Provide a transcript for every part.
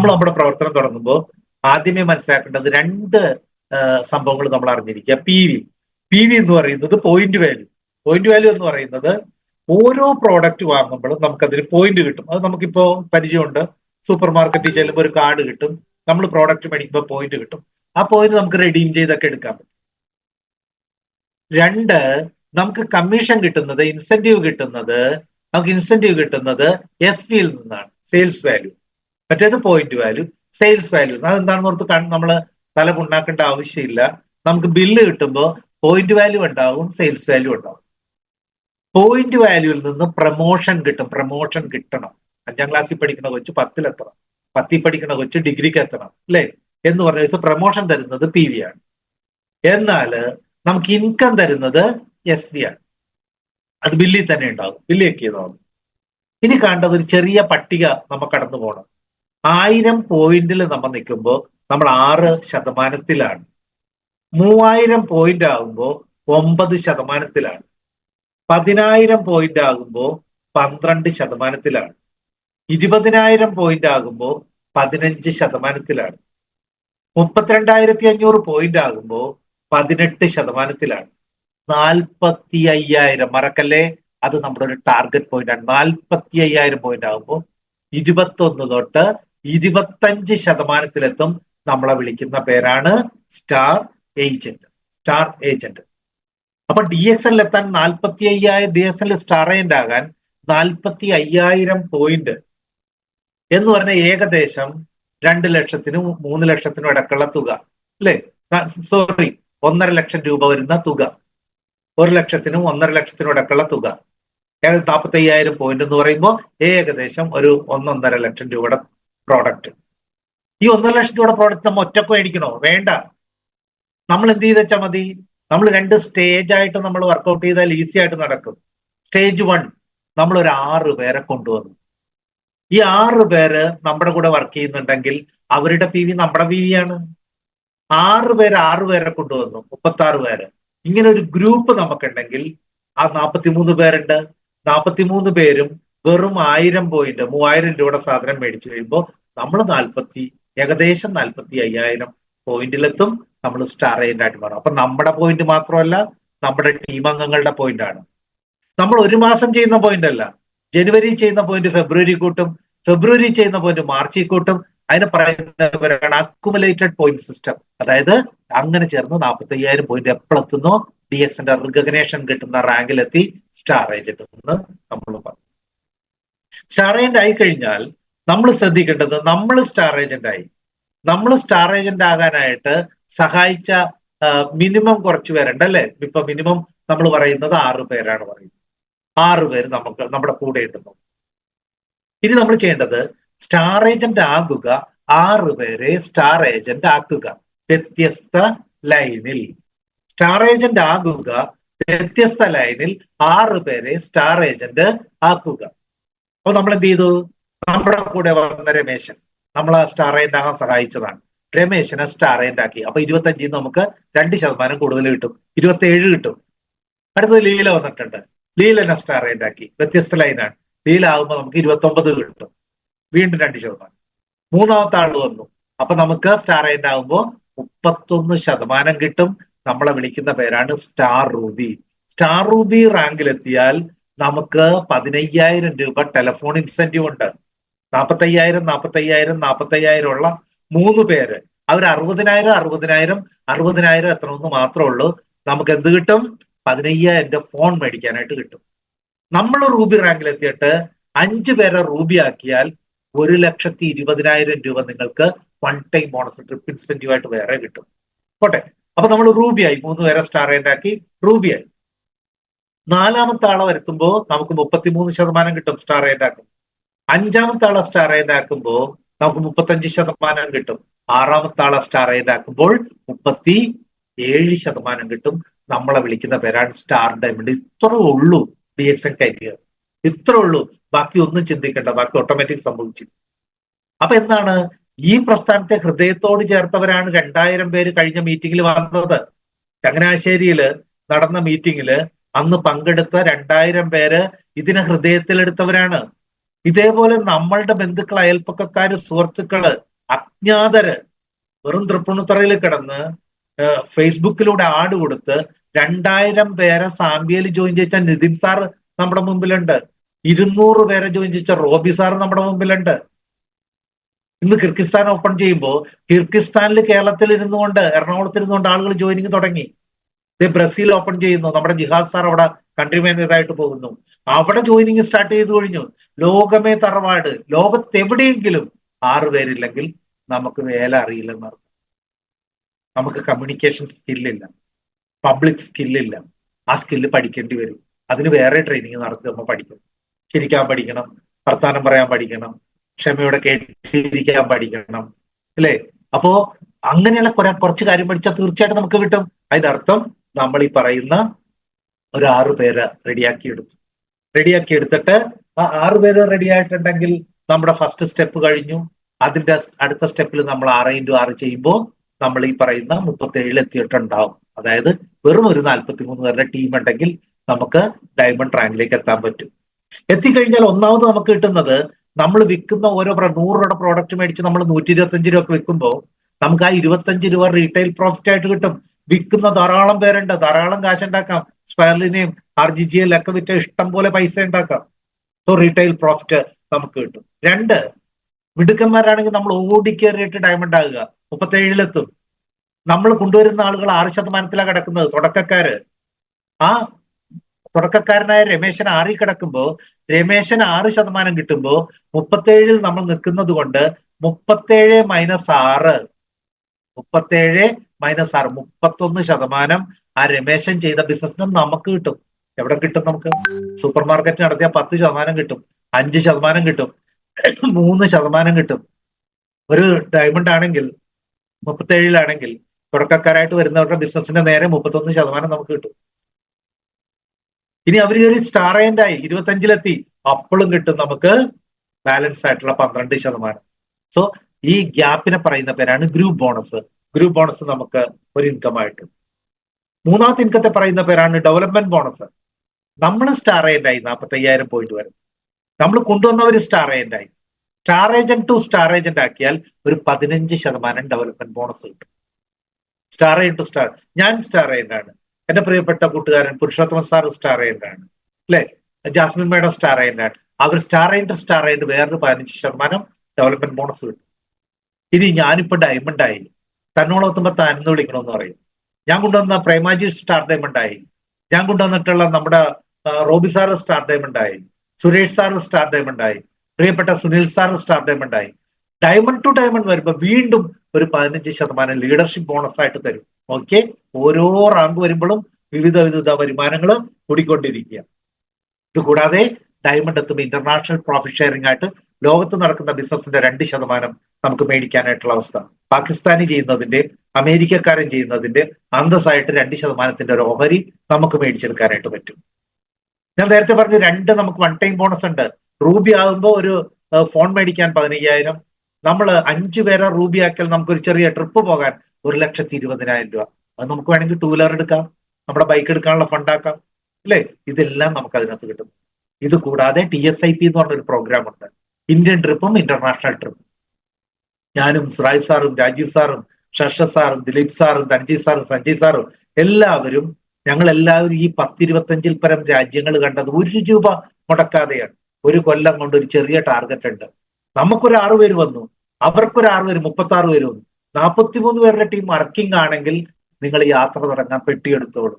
നമ്മൾ നമ്മുടെ പ്രവർത്തനം തുടങ്ങുമ്പോൾ ആദ്യമേ മനസ്സിലാക്കേണ്ടത് രണ്ട് സംഭവങ്ങൾ നമ്മൾ അറിഞ്ഞിരിക്കുക പി വി പി വി എന്ന് പറയുന്നത് പോയിന്റ് വാല്യൂ പോയിന്റ് വാല്യൂ എന്ന് പറയുന്നത് ഓരോ പ്രോഡക്റ്റ് വാങ്ങുമ്പോഴും നമുക്കതിന് പോയിന്റ് കിട്ടും. അത് നമുക്കിപ്പോ പരിചയമുണ്ട്. സൂപ്പർ മാർക്കറ്റിൽ ചെല്ലുമ്പോൾ ഒരു കാർഡ് കിട്ടും. നമ്മൾ പ്രോഡക്റ്റ് മേടിക്കുമ്പോൾ പോയിന്റ് കിട്ടും. ആ പോയിന്റ് നമുക്ക് റെഡീം ചെയ്തൊക്കെ എടുക്കാൻ പറ്റും. രണ്ട് നമുക്ക് കമ്മീഷൻ കിട്ടുന്നത് ഇൻസെന്റീവ് കിട്ടുന്നത് നമുക്ക് ഇൻസെന്റീവ് കിട്ടുന്നത് എസ് വിയിൽ നിന്നാണ്. സെയിൽസ് വാല്യൂ മറ്റേത് പോയിന്റ് വാല്യൂ സെയിൽസ് വാല്യൂ അതെന്താണെന്ന് ഓർത്ത് നമ്മൾ തല പുണ്ണാക്കേണ്ട ആവശ്യമില്ല. നമുക്ക് ബില്ല് കിട്ടുമ്പോൾ പോയിന്റ് വാല്യൂ ഉണ്ടാവും സെയിൽസ് വാല്യൂ ഉണ്ടാവും. പോയിന്റ് വാല്യൂവിൽ നിന്ന് പ്രമോഷൻ കിട്ടും പ്രമോഷൻ കിട്ടണം. അഞ്ചാം ക്ലാസ്സിൽ പഠിക്കുന്ന കൊച്ചു പത്തിലെത്തണം. പത്തിൽ പഠിക്കുന്ന കൊച്ചു ഡിഗ്രിക്ക് എത്തണം അല്ലേ? എന്ന് പറഞ്ഞ പ്രമോഷൻ തരുന്നത് പി വി ആണ്. എന്നാൽ നമുക്ക് ഇൻകം തരുന്നത് എസ് വി ആണ്. അത് ബില്ലിൽ തന്നെ ഉണ്ടാകും ബില്ല് ചെക്ക് ചെയ്താൽ മതി. ഇനി കാണേണ്ടത് ഒരു ചെറിയ പട്ടിക നമ്മൾ കടന്നു പോകണം ആയിരം പോയിന്റിൽ നമ്മൾ നിൽക്കുമ്പോൾ നമ്മൾ ആറ് ശതമാനത്തിലാണ്. മൂവായിരം പോയിന്റ് ആകുമ്പോൾ ഒമ്പത് ശതമാനത്തിലാണ്. പതിനായിരം പോയിന്റ് ആകുമ്പോൾ പന്ത്രണ്ട് ശതമാനത്തിലാണ്. ഇരുപതിനായിരം പോയിന്റ് ആകുമ്പോൾ പതിനഞ്ച് ശതമാനത്തിലാണ്. മുപ്പത്തിരണ്ടായിരത്തി അഞ്ഞൂറ് പോയിന്റ് ആകുമ്പോൾ പതിനെട്ട് ശതമാനത്തിലാണ്. നാൽപ്പത്തി അയ്യായിരം മറക്കല്ലേ? അത് നമ്മുടെ ഒരു ടാർഗറ്റ് പോയിന്റ് ആണ്. നാൽപ്പത്തി അയ്യായിരം പോയിന്റ് ആകുമ്പോൾ ഇരുപത്തൊന്ന് തൊട്ട് ഇരുപത്തഞ്ച് ശതമാനത്തിലെത്തും നമ്മളെ വിളിക്കുന്ന പേരാണ് സ്റ്റാർ ഏജന്റ്. Star agent. അപ്പൊ ഡി എക്സ് എൽ എത്താൻ നാൽപ്പത്തി അയ്യായിരം D S L star agent ആകാൻ നാൽപ്പത്തി അയ്യായിരം പോയിന്റ് എന്ന് പറഞ്ഞ ഏകദേശം രണ്ട് ലക്ഷത്തിനും മൂന്ന് ലക്ഷത്തിനും ഇടക്കുള്ള തുക. അല്ലെ? സോറി ഒന്നര ലക്ഷം രൂപ വരുന്ന തുക. ഒരു ലക്ഷത്തിനും ഒന്നര ലക്ഷത്തിനും ഇടക്കുള്ള തുക. നാൽപ്പത്തി അയ്യായിരം പോയിന്റ് എന്ന് പറയുമ്പോൾ ഏകദേശം ഒരു ഒന്നൊന്നര ലക്ഷം രൂപയുടെ പ്രോഡക്റ്റ് ഈ ഒന്നര ലക്ഷം രൂപയുടെ പ്രോഡക്റ്റ് നമ്മൾ ഒറ്റയ്ക്ക് മേടിക്കണോ? വേണ്ട. നമ്മൾ എന്ത് ചെയ്ത് വെച്ചാൽ മതി? നമ്മൾ രണ്ട് സ്റ്റേജ് ആയിട്ട് നമ്മൾ വർക്കൗട്ട് ചെയ്താൽ ഈസി ആയിട്ട് നടക്കും. സ്റ്റേജ് വൺ നമ്മൾ ഒരു ആറ് പേരെ കൊണ്ടുവന്നു. ഈ ആറ് പേര് നമ്മുടെ കൂടെ വർക്ക് ചെയ്യുന്നുണ്ടെങ്കിൽ അവരുടെ പി വി നമ്മുടെ പി വി ആണ്. ആറ് പേര് ആറ് പേരെ കൊണ്ടുവന്നു. മുപ്പത്തി ആറ് പേര്. ഇങ്ങനെ ഒരു ഗ്രൂപ്പ് നമുക്കുണ്ടെങ്കിൽ ആ നാൽപ്പത്തിമൂന്ന് പേരുണ്ട്. നാൽപ്പത്തിമൂന്ന് പേരും വെറും ആയിരം പോയിന്റ് മൂവായിരം രൂപയുടെ സാധനം മേടിച്ചു കഴിയുമ്പോൾ നമ്മൾ നാൽപ്പത്തി ഏകദേശം നാൽപ്പത്തി അയ്യായിരം പോയിന്റിലെത്തും നമ്മൾ സ്റ്റാർ ഏജന്റായിട്ട് മാറും. അപ്പൊ നമ്മുടെ പോയിന്റ് മാത്രമല്ല നമ്മുടെ ടീം അംഗങ്ങളുടെ പോയിന്റ് ആണ്. നമ്മൾ ഒരു മാസം ചെയ്യുന്ന പോയിന്റ് അല്ല. ജനുവരി ചെയ്യുന്ന പോയിന്റ് ഫെബ്രുവരി കൂട്ടും ഫെബ്രുവരി ചെയ്യുന്ന പോയിന്റ് മാർച്ചിൽ കൂട്ടും. അതിന് പറയുന്നവരാണ് അക്കുമുലേറ്റഡ് പോയിന്റ് സിസ്റ്റം അതായത് അങ്ങനെ ചേർന്ന് നാൽപ്പത്തി അയ്യായിരം പോയിന്റ് എപ്പോഴെത്തുന്നോ ഡി എക്സിന്റെ റിക്കഗ്നേഷൻ കിട്ടുന്ന റാങ്കിലെത്തി സ്റ്റാർ ഏജന്റ് എന്ന് നമ്മൾ പറഞ്ഞു സ്റ്റാർ ഏജന്റ് ആയി കഴിഞ്ഞാൽ നമ്മൾ ശ്രദ്ധിക്കേണ്ടത് നമ്മൾ സ്റ്റാർ ഏജന്റ് ആയി. നമ്മൾ സ്റ്റാർ ഏജന്റ് ആകാനായിട്ട് സഹായിച്ച മിനിമം കുറച്ച് പേരുണ്ട് അല്ലെ? ഇപ്പൊ മിനിമം നമ്മൾ പറയുന്നത് ആറു പേരാണ് പറയുന്നത്. ആറു പേര് നമുക്ക് നമ്മുടെ കൂടെ ഉണ്ടെന്നു ഇനി നമ്മൾ ചെയ്യേണ്ടത് സ്റ്റാർ ഏജന്റ് ആകുക ആറു പേരെ സ്റ്റാർ ഏജന്റ് ആക്കുക വ്യത്യസ്ത ലൈനിൽ. സ്റ്റാർ ഏജന്റ് ആകുക വ്യത്യസ്ത ലൈനിൽ ആറ് പേരെ സ്റ്റാർ ഏജന്റ് ആക്കുക. അപ്പൊ നമ്മൾ എന്ത് ചെയ്തു? നമ്മുടെ കൂടെ വന്ന രമേശൻ നമ്മൾ സ്റ്റാർ റേറ്റ് ആകാൻ സഹായിച്ചതാണ്. രമേശനെ സ്റ്റാർ റേറ്റ് ആക്കി അപ്പൊ ഇരുപത്തഞ്ചിൽ നിന്ന് നമുക്ക് രണ്ട് ശതമാനം കൂടുതൽ കിട്ടും. ഇരുപത്തി ഏഴ് കിട്ടും. അടുത്തത് ലീല വന്നിട്ടുണ്ട്. ലീലനെ സ്റ്റാർ റേറ്റ് ആക്കി വ്യത്യസ്ത ലൈനാണ് ലീല ആകുമ്പോൾ നമുക്ക് ഇരുപത്തി ഒമ്പത് കിട്ടും. വീണ്ടും രണ്ട് ശതമാനം. മൂന്നാമത്തെ ആൾ വന്നു. അപ്പൊ നമുക്ക് സ്റ്റാർ റേറ്റ് ആകുമ്പോൾ മുപ്പത്തൊന്ന് ശതമാനം കിട്ടും. നമ്മളെ വിളിക്കുന്ന പേരാണ് സ്റ്റാർ റൂബി സ്റ്റാർ റൂബി റാങ്കിലെത്തിയാൽ നമുക്ക് പതിനയ്യായിരം രൂപ ടെലഫോൺ ഇൻസെന്റീവ് ഉണ്ട്. നാൽപ്പത്തയ്യായിരം നാൽപ്പത്തയ്യായിരം നാൽപ്പത്തയ്യായിരം ഉള്ള മൂന്ന് പേര്. അവർ അറുപതിനായിരം അറുപതിനായിരം അറുപതിനായിരം എത്ര ഒന്ന് മാത്രമേ ഉള്ളൂ. നമുക്ക് എന്ത് കിട്ടും? പതിനയ്യായിരം ഫോൺ മേടിക്കാനായിട്ട് കിട്ടും. നമ്മൾ റൂബി റാങ്കിൽ എത്തിയിട്ട് അഞ്ചു പേരെ റൂബി ആക്കിയാൽ ഒരു ലക്ഷത്തി ഇരുപതിനായിരം രൂപ നിങ്ങൾക്ക് one time bonus trip incentive ആയിട്ട് വേറെ കിട്ടും. പോട്ടെ. അപ്പൊ നമ്മൾ റൂബിയായി മൂന്ന് പേരെ സ്റ്റാർ ആക്കി റൂബിയായി നാലാമത്തെ ആളെ വരുത്തുമ്പോൾ നമുക്ക് മുപ്പത്തിമൂന്ന് ശതമാനം കിട്ടും സ്റ്റാർ ആക്കും അഞ്ചാമത്തെ ആളെ സ്റ്റാർ ഏതാക്കുമ്പോൾ നമുക്ക് മുപ്പത്തഞ്ച് ശതമാനം കിട്ടും. ആറാമത്തെ ആളെ സ്റ്റാർ ഏതാക്കുമ്പോൾ മുപ്പത്തി ഏഴ് ശതമാനം കിട്ടും. നമ്മളെ വിളിക്കുന്ന പേരാണ് സ്റ്റാർ ഡയമണ്ട്. ഇത്ര ഉള്ളൂ ഡി എക്സ് എൻ കരിയർ ഇത്ര ഉള്ളൂ. ബാക്കി ഒന്നും ചിന്തിക്കേണ്ട. ബാക്കി ഓട്ടോമാറ്റിക് സംഭവിച്ചു. അപ്പൊ എന്താണ്? ഈ പ്രസ്ഥാനത്തെ ഹൃദയത്തോട് ചേർത്തവരാണ് രണ്ടായിരം പേര് കഴിഞ്ഞ മീറ്റിംഗിൽ വന്നത്. ചങ്ങനാശ്ശേരിയിൽ നടന്ന മീറ്റിംഗിൽ അന്ന് പങ്കെടുത്ത രണ്ടായിരം പേര് ഇതിനെ ഹൃദയത്തിലെടുത്തവരാണ്. ഇതേപോലെ നമ്മളുടെ ബന്ധുക്കൾ അയൽപ്പക്കക്കാര് സുഹൃത്തുക്കൾ അജ്ഞാതര് വെറും തൃപ്പുണിത്തറയിൽ കിടന്ന് ഫേസ്ബുക്കിലൂടെ ആട് കൊടുത്ത് രണ്ടായിരം പേരെ സാമ്പിയയിൽ ജോയിൻ ചെയ്ച്ച നിതിൻ സാർ നമ്മുടെ മുമ്പിലുണ്ട്. ഇരുന്നൂറ് പേരെ ജോയിൻ ചെയ്ച്ച റോബി സാർ നമ്മുടെ മുമ്പിലുണ്ട്. ഇന്ന് കിർഗിസ്ഥാൻ ഓപ്പൺ ചെയ്യുമ്പോൾ കിർഗിസ്ഥാനിൽ കേരളത്തിൽ ഇരുന്നുകൊണ്ട് എറണാകുളത്ത് ഇരുന്നുകൊണ്ട് ആളുകൾ ജോയിനിങ് തുടങ്ങി. ബ്രസീൽ ഓപ്പൺ ചെയ്യുന്നു. നമ്മുടെ ജിഹാസ് സാർ അവിടെ കൺട്രി മാനേജറായിട്ട് പോകുന്നു. അവിടെ ജോയിനിങ് സ്റ്റാർട്ട് ചെയ്തു കഴിഞ്ഞു. ലോകമേ തറവാട്. ലോകത്ത് എവിടെയെങ്കിലും ആറ് പേരില്ലെങ്കിൽ നമുക്ക് വേല അറിയില്ല നമുക്ക് കമ്മ്യൂണിക്കേഷൻ സ്കില്ലില്ല പബ്ലിക് സ്കില്ലില്ല ആ സ്കില്ല് പഠിക്കേണ്ടി വരും. അതിന് വേറെ ട്രെയിനിങ് നടത്തി നമ്മൾ പഠിക്കണം ചിരിക്കാൻ പഠിക്കണം വർത്താനം പറയാൻ പഠിക്കണം ക്ഷമയോടെ കേട്ടിരിക്കാൻ പഠിക്കണം അല്ലേ? അപ്പോ അങ്ങനെയുള്ള കുറെ കുറച്ച് കാര്യം പഠിച്ചാൽ തീർച്ചയായിട്ടും നമുക്ക് കിട്ടും. അതിന്റെ അർത്ഥം നമ്മൾ ഈ പറയുന്ന ഒരു ആറു പേര് റെഡിയാക്കി എടുത്തു. റെഡിയാക്കി എടുത്തിട്ട് ആ ആറു പേര് റെഡി ആയിട്ടുണ്ടെങ്കിൽ നമ്മുടെ ഫസ്റ്റ് സ്റ്റെപ്പ് കഴിഞ്ഞു. അതിന്റെ അടുത്ത സ്റ്റെപ്പിൽ നമ്മൾ ആറ് ഇന്റു ആറ് ചെയ്യുമ്പോൾ നമ്മൾ ഈ പറയുന്ന മുപ്പത്തേഴിൽ എത്തിയിട്ടുണ്ടാവും. അതായത് വെറും ഒരു നാൽപ്പത്തി മൂന്ന് പേരുടെ ടീം ഉണ്ടെങ്കിൽ നമുക്ക് ഡയമണ്ട് റാങ്കിലേക്ക് എത്താൻ പറ്റും. എത്തിക്കഴിഞ്ഞാൽ ഒന്നാമത് നമുക്ക് കിട്ടുന്നത് നമ്മൾ വിൽക്കുന്ന ഓരോ നൂറ് രൂപയുടെ പ്രോഡക്റ്റ് മേടിച്ച് നമ്മൾ നൂറ്റി ഇരുപത്തഞ്ച് രൂപ വിൽക്കുമ്പോൾ നമുക്ക് ആ ഇരുപത്തഞ്ച് രൂപ റീറ്റെയിൽ പ്രോഫിറ്റ് ആയിട്ട് കിട്ടും. വിൽക്കുന്ന ധാരാളം പേരുണ്ട്. ധാരാളം കാശ് ഉണ്ടാക്കാം. സ്പെയർലിനെയും ആർ ജി ജി എൽ ഒക്കെ വിറ്റ് ഇഷ്ടം പോലെ പൈസ ഉണ്ടാക്കാം. സോ റീറ്റെയിൽ പ്രോഫിറ്റ് നമുക്ക് കിട്ടും. രണ്ട് മിടുക്കന്മാരാണെങ്കിൽ നമ്മൾ ഓടി കയറിയിട്ട് ഡയമണ്ട് ആകുക. മുപ്പത്തേഴിലെത്തും. നമ്മൾ കൊണ്ടുവരുന്ന ആളുകൾ ആറ് ശതമാനത്തിലാണ് കിടക്കുന്നത്. തുടക്കക്കാര്. ആ തുടക്കക്കാരനായ രമേശൻ ആറി കിടക്കുമ്പോൾ രമേശൻ ആറ് ശതമാനം കിട്ടുമ്പോ മുപ്പത്തേഴിൽ നമ്മൾ നിൽക്കുന്നത് കൊണ്ട് മുപ്പത്തേഴ് മൈനസ് ആറ്. മുപ്പത്തേഴ് മൈനസ് ആറ് മുപ്പത്തൊന്ന് ശതമാനം ആ രമേശൻ ചെയ്ത ബിസിനസ്സിന് നമുക്ക് കിട്ടും. എവിടെ കിട്ടും നമുക്ക്? സൂപ്പർ മാർക്കറ്റ് നടത്തിയ പത്ത് ശതമാനം കിട്ടും അഞ്ച് ശതമാനം കിട്ടും മൂന്ന് ശതമാനം കിട്ടും. ഒരു ഡയമണ്ട് ആണെങ്കിൽ മുപ്പത്തേഴിലാണെങ്കിൽ തുടക്കക്കാരായിട്ട് വരുന്നവരുടെ ബിസിനസിന്റെ നേരെ മുപ്പത്തൊന്ന് ശതമാനം നമുക്ക് കിട്ടും. ഇനി അവർ ഒരു സ്റ്റാർ ആയി ഇരുപത്തഞ്ചിലെത്തി അപ്പോഴും കിട്ടും നമുക്ക് ബാലൻസ് ആയിട്ടുള്ള പന്ത്രണ്ട് ശതമാനം. സോ ഈ ഗ്യാപ്പിനെ പറയുന്ന പേരാണ് ഗ്രൂപ്പ് ബോണസ് ഗ്രൂപ്പ് ബോണസ് നമുക്ക് ഒരു ഇൻകം ആയിട്ട്. മൂന്നാമത്തെ ഇൻകത്തെ പറയുന്ന പേരാണ് ഡെവലപ്മെന്റ് ബോണസ് നമ്മൾ സ്റ്റാർ ആയി നാൽപ്പത്തി അയ്യായിരം പോയിന്റ് വരും. നമ്മൾ കൊണ്ടുവന്നവർ സ്റ്റാർ ആയി. Star agent two star agent ആക്കിയാൽ ഒരു പതിനഞ്ച് ശതമാനം ഡെവലപ്മെന്റ് ബോണസ് കിട്ടും. സ്റ്റാർ ഏജന്റ് ടു സ്റ്റാർ ഞാൻ സ്റ്റാർ ഏജന്റ് ആണ്. എന്റെ പ്രിയപ്പെട്ട കൂട്ടുകാരൻ പുരുഷോത്തമ സാർ സ്റ്റാർ ഏജന്റ് ആണ്. അല്ലെ? ജാസ്മിൻ മേഡം സ്റ്റാർ ഏജന്റ് ആണ്. അവർ സ്റ്റാർ ഏജന്റ് സ്റ്റാർ ഏജന്റ് വേറൊരു പതിനഞ്ച് ശതമാനം ഡെവലപ്മെന്റ് ബോണസ് കിട്ടും. ഇനി ഞാനിപ്പോ ഡയമണ്ട് ആയി. തന്നോളെത്തുമ്പോ താനെന്ന് വിളിക്കണമെന്ന് പറയും. ഞാൻ കൊണ്ടുവന്ന പ്രേമാജി സ്റ്റാർ ഡയമണ്ട് ആയി ഞാൻ കൊണ്ടുവന്നിട്ടുള്ള നമ്മുടെ റോബി സാർ സ്റ്റാർ ഡയമണ്ട് ആയി സുരേഷ് സാർ സ്റ്റാർ ഡയമണ്ട് ആയി പ്രിയപ്പെട്ട സുനിൽ സാർ സ്റ്റാർ ഡയമണ്ട് ആയി ഡയമണ്ട് ടു ഡയമണ്ട് വരുമ്പോൾ വീണ്ടും ഒരു പതിനഞ്ച് ശതമാനം ലീഡർഷിപ്പ് ബോണസ് ആയിട്ട് തരും. ഓക്കെ? ഓരോ റാങ്ക് വരുമ്പോഴും വിവിധ വിവിധ വരുമാനങ്ങൾ കൂടിക്കൊണ്ടിരിക്കുക. ഇത് കൂടാതെ ഡയമണ്ട് എത്തുമ്പോൾ ഇന്റർനാഷണൽ പ്രോഫിറ്റ് ഷെയറിംഗ് ആയിട്ട് ലോകത്ത് നടക്കുന്ന ബിസിനസിന്റെ രണ്ട് ശതമാനം നമുക്ക് മേടിക്കാനായിട്ടുള്ള അവസ്ഥ. പാകിസ്ഥാനി ചെയ്യുന്നതിന്റെ അമേരിക്കക്കാരൻ ചെയ്യുന്നതിന്റെ അന്തസ്സായിട്ട് രണ്ട് ശതമാനത്തിന്റെ ഒരു ഓഹരി നമുക്ക് മേടിച്ചെടുക്കാനായിട്ട് പറ്റും. ഞാൻ നേരത്തെ പറഞ്ഞു രണ്ട് നമുക്ക് വൺ ടൈം ബോണസ് ഉണ്ട്. റൂബി ആകുമ്പോൾ ഒരു ഫോൺ മേടിക്കാൻ പതിനയ്യായിരം. നമ്മൾ അഞ്ചു പേരെ റൂബി ആക്കിയാൽ നമുക്ക് ഒരു ചെറിയ ട്രിപ്പ് പോകാൻ ഒരു ലക്ഷത്തി ഇരുപതിനായിരം രൂപ. അത് നമുക്ക് വേണമെങ്കിൽ ടൂ വീലർ എടുക്കാം. നമ്മുടെ ബൈക്ക് എടുക്കാനുള്ള ഫണ്ടാക്കാം അല്ലേ? ഇതെല്ലാം നമുക്ക് അതിനകത്ത് കിട്ടും. ഇത് കൂടാതെ ടി എസ് ഐ പി എന്ന് പറഞ്ഞൊരു പ്രോഗ്രാം ഉണ്ട്. ഇന്ത്യൻ ട്രിപ്പും ഇന്റർനാഷണൽ ട്രിപ്പും. ഞാനും സുറായ് സാറും രാജീവ് സാറും ഷർഷ സാറും ദിലീപ് സാറും ധനജീവ് സാറും സഞ്ജയ് സാറും എല്ലാവരും ഞങ്ങൾ എല്ലാവരും ഈ പത്തിരുപത്തഞ്ചിൽ പരം രാജ്യങ്ങൾ കണ്ടത് ഒരു രൂപ മുടക്കാതെയാണ്. ഒരു കൊല്ലം കൊണ്ട് ഒരു ചെറിയ ടാർഗറ്റ് ഉണ്ട്. നമുക്കൊരു ആറു പേര് വന്നു. അവർക്കൊരു ആറ് പേര് മുപ്പത്തി ആറ് പേര് വന്നു. നാൽപ്പത്തിമൂന്ന് പേരുടെ ടീം വർക്കിംഗ് ആണെങ്കിൽ നിങ്ങൾ യാത്ര തുടങ്ങാൻ പെട്ടിയെടുത്തോളൂ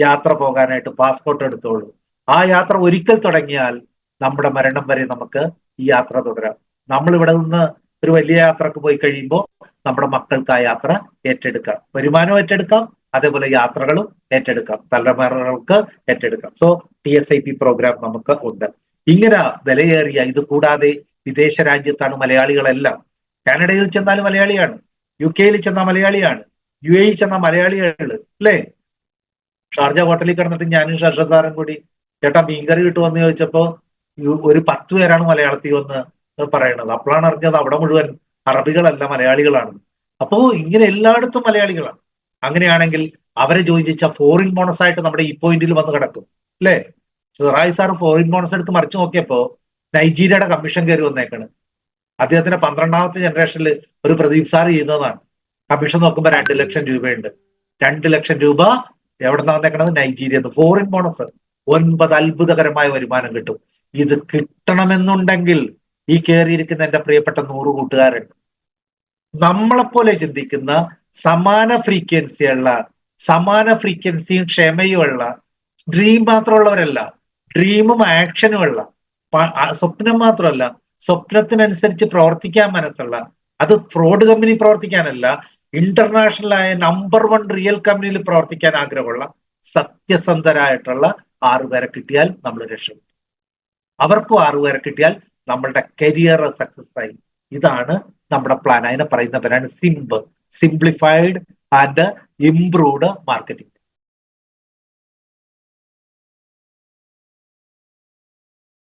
യാത്ര പോകാനായിട്ട് പാസ്പോർട്ട് എടുത്തോളൂ. ആ യാത്ര ഒരിക്കൽ തുടങ്ങിയാൽ നമ്മുടെ മരണം വരെ നമുക്ക് ഈ യാത്ര തുടരാം. നമ്മൾ ഇവിടെ നിന്ന് ഒരു വലിയ യാത്രയ്ക്ക് പോയി കഴിയുമ്പോൾ നമ്മുടെ മക്കൾക്ക് ആ യാത്ര ഏറ്റെടുക്കാം. വരുമാനം ഏറ്റെടുക്കാം അതേപോലെ യാത്രകളും ഏറ്റെടുക്കാം. തലമുറകൾക്ക് ഏറ്റെടുക്കാം. So T S I P program നമുക്ക് ഉണ്ട്. ഇങ്ങനെ വിലയേറിയ ഇത് കൂടാതെ വിദേശ രാജ്യത്താണ് മലയാളികളെല്ലാം. കാനഡയിൽ ചെന്നാൽ മലയാളിയാണ് യു കെയിൽ ചെന്ന മലയാളിയാണ് യു എയിൽ ചെന്ന മലയാളികൾ അല്ലേ? ഷാർജ ഹോട്ടലിൽ കിടന്നിട്ട് ഞാനും ഷർഷ കൂടി ചേട്ടാ മീൻകറി കിട്ടുമെന്ന് ചോദിച്ചപ്പോ ഒരു പത്ത് പേരാണ് മലയാളത്തിൽ വന്ന് പറയണത്. അപ്പോഴാണ് അറിഞ്ഞത് അവിടെ മുഴുവൻ അറബികളല്ല മലയാളികളാണ്. അപ്പോ ഇങ്ങനെ എല്ലായിടത്തും മലയാളികളാണ്. അങ്ങനെയാണെങ്കിൽ അവരെ ചോദിച്ച ഫോറിൻ ബോണസ് ആയിട്ട് നമ്മുടെ ഈ പോയിന്റിൽ വന്ന് കിടക്കും. അല്ലേ? സിറായി സാർ ഫോറിൻ ബോണസ് എടുത്ത് മറിച്ചു നോക്കിയപ്പോ നൈജീരിയയുടെ കമ്മീഷൻ കയറി വന്നേക്കാണ്. അദ്ദേഹത്തിന്റെ പന്ത്രണ്ടാമത്തെ ജനറേഷനിൽ ഒരു പ്രദീപ് സാർ ചെയ്യുന്നതാണ്. കമ്മീഷൻ നോക്കുമ്പോൾ രണ്ട് ലക്ഷം രൂപയുണ്ട്. രണ്ട് ലക്ഷം രൂപ എവിടെ നിന്നാണ് വന്നേക്കണത് നൈജീരിയ ഫോറിൻ ബോണസ് ഒൻപത് അത്ഭുതകരമായ വരുമാനം കിട്ടും. ഇത് കിട്ടണമെന്നുണ്ടെങ്കിൽ ഈ കയറിയിരിക്കുന്ന എന്റെ പ്രിയപ്പെട്ട നൂറ് കൂട്ടുകാരുണ്ട് നമ്മളെപ്പോലെ ചിന്തിക്കുന്ന സമാന ഫ്രീക്വൻസിയുള്ള സമാന ഫ്രീക്വൻസിയും ക്ഷമയുമുള്ള ഡ്രീം മാത്രമുള്ളവരല്ല ഡ്രീമും ആക്ഷനും ഉള്ള സ്വപ്നം മാത്രമല്ല സ്വപ്നത്തിനനുസരിച്ച് പ്രവർത്തിക്കാൻ മനസ്സുള്ള അത് ഫ്രോഡ് കമ്പനി പ്രവർത്തിക്കാനല്ല ഇന്റർനാഷണൽ ആയ നമ്പർ വൺ റിയൽ കമ്പനിയിൽ പ്രവർത്തിക്കാൻ ആഗ്രഹമുള്ള സത്യസന്ധരായിട്ടുള്ള ആറുപേരെ കിട്ടിയാൽ നമ്മൾ രക്ഷപ്പെടും. അവർക്കും ആറുപേരെ കിട്ടിയാൽ നമ്മളുടെ കരിയർ സക്സസ് ആയി. ഇതാണ് നമ്മുടെ പ്ലാൻ അതിനെ പറയുന്ന പേരാണ് സിംബ് സിംപ്ലിഫൈഡ് ആൻഡ് ഇംപ്രൂവ്ഡ് മാർക്കറ്റിംഗ്